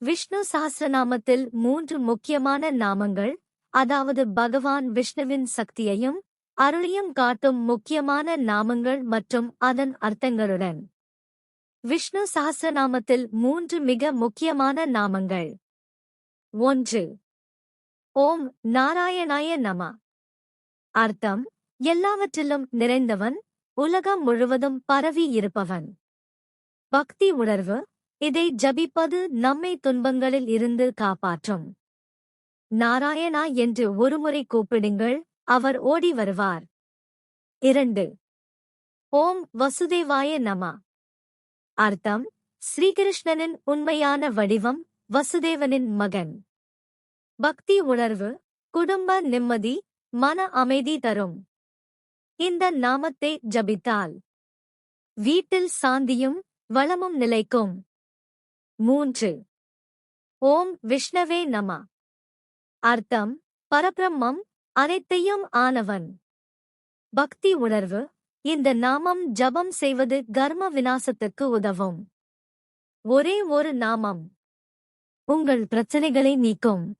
விஷ்ணு சாஸ்திரநாமத்தில் மூன்று முக்கியமான நாமங்கள் அதாவது பகவான் விஷ்ணுவின் சக்தியையும் அருளையும் காட்டும் முக்கியமான நாமங்கள் மற்றும் அதன் அர்த்தங்களுடன். விஷ்ணு சாஸ்திரநாமத்தில் மூன்று மிக முக்கியமான நாமங்கள். ஒன்று. ஓம் நாராயணாய நம. அர்த்தம் எல்லாவற்றிலும் நிறைந்தவன் உலகம் முழுவதும் பரவி இருப்பவன். பக்தி உணர்வு இதை ஜபிப்பது நம்மை துன்பங்களில் இருந்து காப்பாற்றும். நாராயணா என்று ஒருமுறை கூப்பிடுங்கள் அவர் ஓடி வருவார். இரண்டு. ஓம் வசுதேவாய நம. அர்த்தம் ஸ்ரீகிருஷ்ணனின் உண்மையான வடிவம் வசுதேவனின் மகன். பக்தி உணர்வு குடும்ப நிம்மதி மன அமைதி தரும். இந்த நாமத்தை ஜபித்தால் வீட்டில் சாந்தியும் வளமும் நிலைக்கும். மூன்று. ஓம் விஷ்ணவே நம. அர்த்தம் பரபிரம்மம் அனைத்தையும் ஆனவன். பக்தி உணர்வு இந்த நாமம் ஜபம் செய்வது கர்ம விநாசத்துக்கு உதவும். ஒரே ஒரு நாமம். உங்கள் பிரச்சனைகளை நீக்கும்.